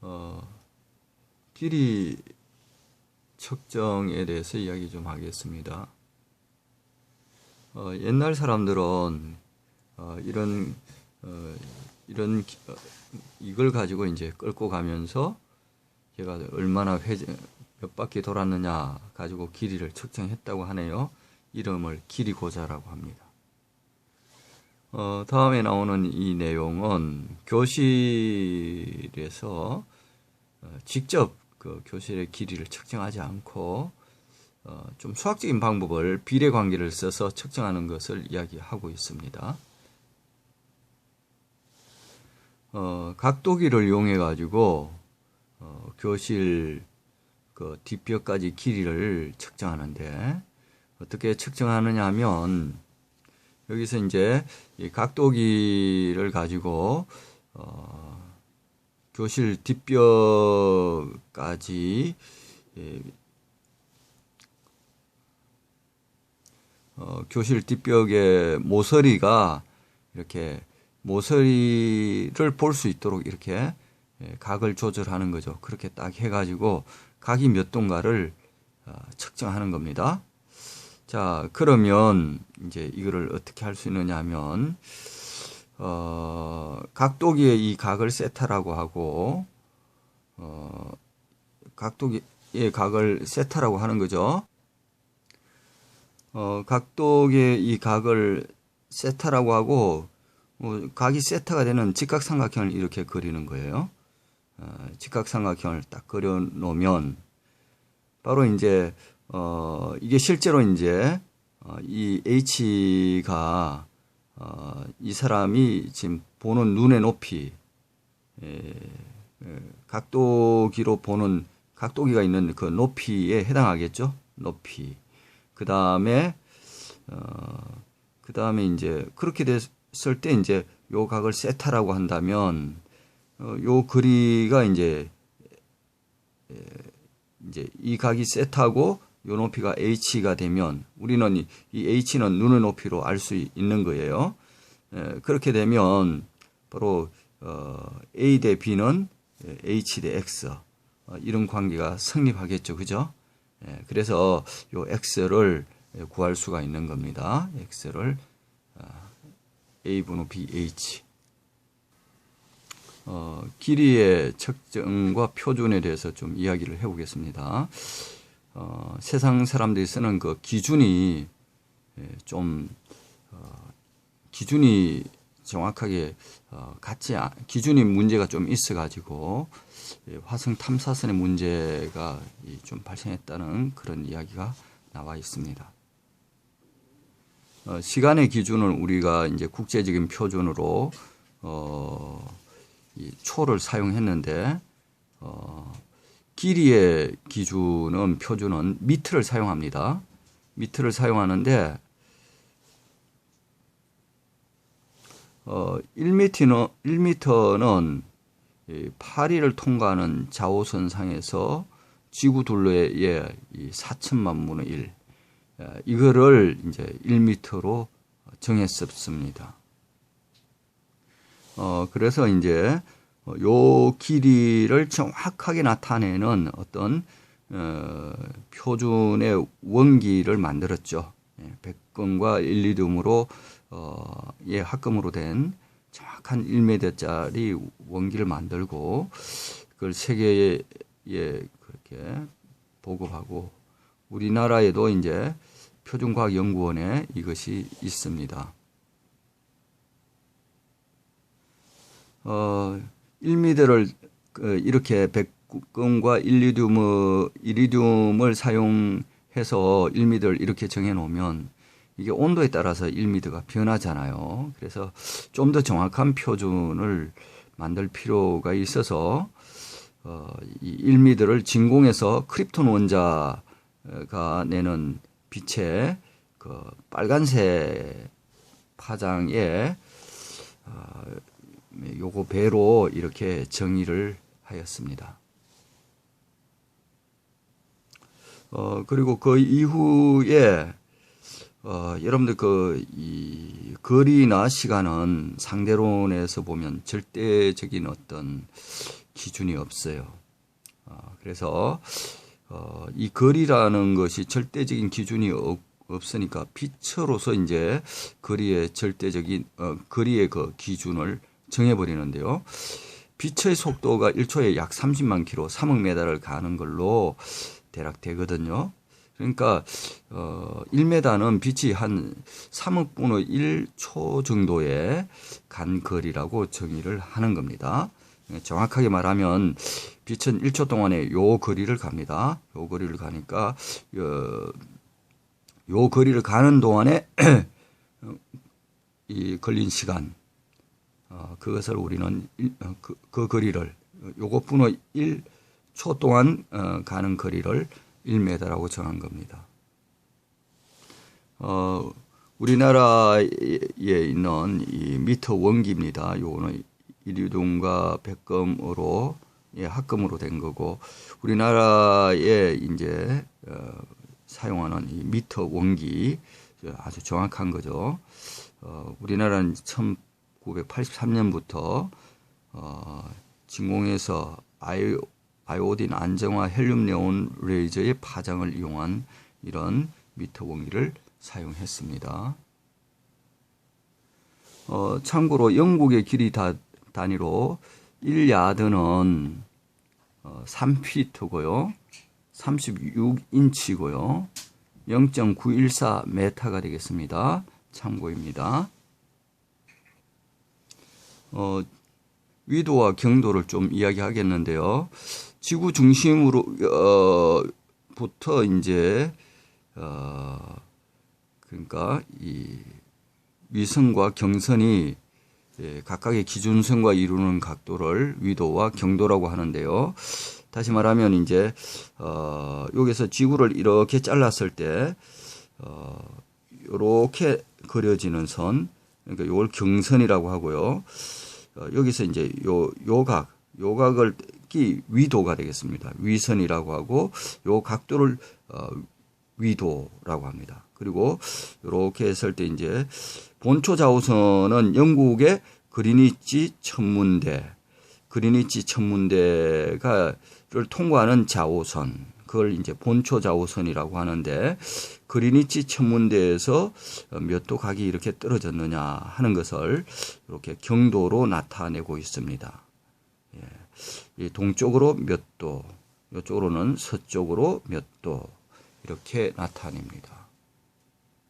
어, 길이 측정에 대해서 이야기 좀 하겠습니다. 어, 옛날 사람들은 어, 이런 어, 이런 기- 어, 이걸 가지고 이제 끌고 가면서 얘가 얼마나 회, 몇 바퀴 돌았느냐 가지고 길이를 측정했다고 하네요. 이름을 길이고자라고 합니다. 어, 다음에 나오는 이 내용은 교실에서 어, 직접 그 교실의 길이를 측정하지 않고 어, 좀 수학적인 방법을 비례 관계를 써서 측정하는 것을 이야기하고 있습니다. 어, 각도기를 이용해 가지고 어, 교실 그 뒷벽까지 길이를 측정하는데 어떻게 측정하느냐 하면 여기서 이제 이 각도기를 가지고 어, 교실 뒷벽까지 예, 어, 교실 뒷벽의 모서리가 이렇게 모서리를 볼 수 있도록 이렇게 예, 각을 조절하는 거죠. 그렇게 딱 해가지고 각이 몇 도인가를 어, 측정하는 겁니다. 자, 그러면 이제 이거를 어떻게 할 수 있느냐 하면, 어, 각도기에 이 각을 세타라고 하고, 어, 각도기의 각을 세타라고 하는 거죠. 어, 각도기의 이 각을 세타라고 하고, 뭐, 각이 세타가 되는 직각삼각형을 이렇게 그리는 거예요. 어, 직각삼각형을 딱 그려 놓으면, 바로 이제 어 이게 실제로 이제 어, 이 H가 어, 이 사람이 지금 보는 눈의 높이 에, 에, 각도기로 보는 각도기가 있는 그 높이에 해당하겠죠? 높이. 그 다음에 어, 그 다음에 이제 그렇게 됐을 때 이제 요 각을 세타라고 한다면 어, 요 거리가 이제 이제 이 각이 세타고 요 높이가 h가 되면 우리는 이, 이 h는 눈의 높이로 알 수 있는 거예요. 에, 그렇게 되면 바로 어, a 대 b는 h 대 x 어, 이런 관계가 성립하겠죠, 그죠? 에, 그래서 요 x를 구할 수가 있는 겁니다. x를 어, a 분의 b h 어, 길이의 측정과 표준에 대해서 좀 이야기를 해보겠습니다. 어, 세상 사람들이 쓰는 그 기준이 예, 좀 어, 기준이 정확하게 어, 같지 않, 기준이 문제가 좀 있어가지고 예, 화성 탐사선의 문제가 이, 좀 발생했다는 그런 이야기가 나와 있습니다. 어, 시간의 기준은 우리가 이제 국제적인 표준으로 어, 이 초를 사용했는데 어, 길이의 기준은 표준은 미터를 사용합니다. 미터를 사용하는데 어, 1미터는 1미터는 이 파리를 통과하는 자오선 상에서 지구 둘레의 이 4천만 분의 1 에, 이거를 이제 1미터로 정했었습니다. 어, 그래서 이제 어, 요 길이를 정확하게 나타내는 어떤 어, 표준의 원기를 만들었죠. 예, 백금과 일리듐으로 어, 예, 합금으로 된 정확한 1m짜리 원기를 만들고 그걸 세계에 예, 그렇게 보급하고 우리나라에도 이제 표준과학연구원에 이것이 있습니다. 어, 1미터를 그 이렇게 백금과 일리듐을, 이리듐을 사용해서 1미터를 이렇게 정해 놓으면 이게 온도에 따라서 1미터가 변하잖아요. 그래서 좀 더 정확한 표준을 만들 필요가 있어서 어, 이 1미터를 진공에서 크립톤 원자가 내는 빛의 그 빨간색 파장에 어, 요거 배로 이렇게 정의를 하였습니다. 어, 그리고 그 이후에 어, 여러분들 그, 이, 거리나 시간은 상대론에서 보면 절대적인 어떤 기준이 없어요. 어, 그래서, 어, 이 거리라는 것이 절대적인 기준이 없, 없으니까 빛으로서 이제 거리의 절대적인, 어, 거리의 그 기준을 정해버리는데요. 빛의 속도가 1초에 약 30만 킬로, 3억 메다를 가는 걸로 대략 되거든요. 그러니까 어 1m는 빛이 한 3억 분의 1초 정도의 간 거리라고 정의를 하는 겁니다. 정확하게 말하면 빛은 1초 동안에 요 거리를 갑니다. 요 거리를 가니까 어, 요 거리를 가는 동안에 이 걸린 시간 어, 그것을 우리는 일, 어, 그, 그 거리를 요것분의 1초 동안 어, 가는 거리를 1m라고 정한 겁니다. 어, 우리나라에 있는 이 미터 원기입니다. 요거는 이리듐과 백금으로 예, 합금으로 된 거고 우리나라에 이제 어, 사용하는 이 미터 원기 아주 정확한 거죠. 어, 우리나라는 1983년부터 어, 진공에서 아이 아이오딘 안정화 헬륨 네온 레이저의 파장을 이용한 이런 미터 원기를 사용했습니다. 어, 참고로 영국의 길이 다, 단위로 1야드는 어, 3피트고요. 36인치고요. 0.914 메타가 되겠습니다. 참고입니다. 어, 위도와 경도를 좀 이야기하겠는데요. 지구 중심으로 어, 부터 이제 어, 그러니까 이 위성과 경선이 예, 각각의 기준선과 이루는 각도를 위도와 경도라고 하는데요. 다시 말하면 이제 어, 여기서 지구를 이렇게 잘랐을 때 어, 이렇게 그려지는 선, 그러니까 이걸 경선이라고 하고요. 어, 여기서 이제 요 요각, 요각을 기 위도가 되겠습니다. 위선이라고 하고 요 각도를 어, 위도라고 합니다. 그리고 이렇게 했을 때 이제 본초 좌우선은 영국의 그리니치 천문대, 그리니치 천문대가를 통과하는 좌우선, 그걸 이제 본초 좌우선이라고 하는데 그리니치 천문대에서 몇 도 각이 이렇게 떨어졌느냐 하는 것을 이렇게 경도로 나타내고 있습니다. 예. 동쪽으로 몇 도, 이쪽으로는 서쪽으로 몇 도 이렇게 나타냅니다.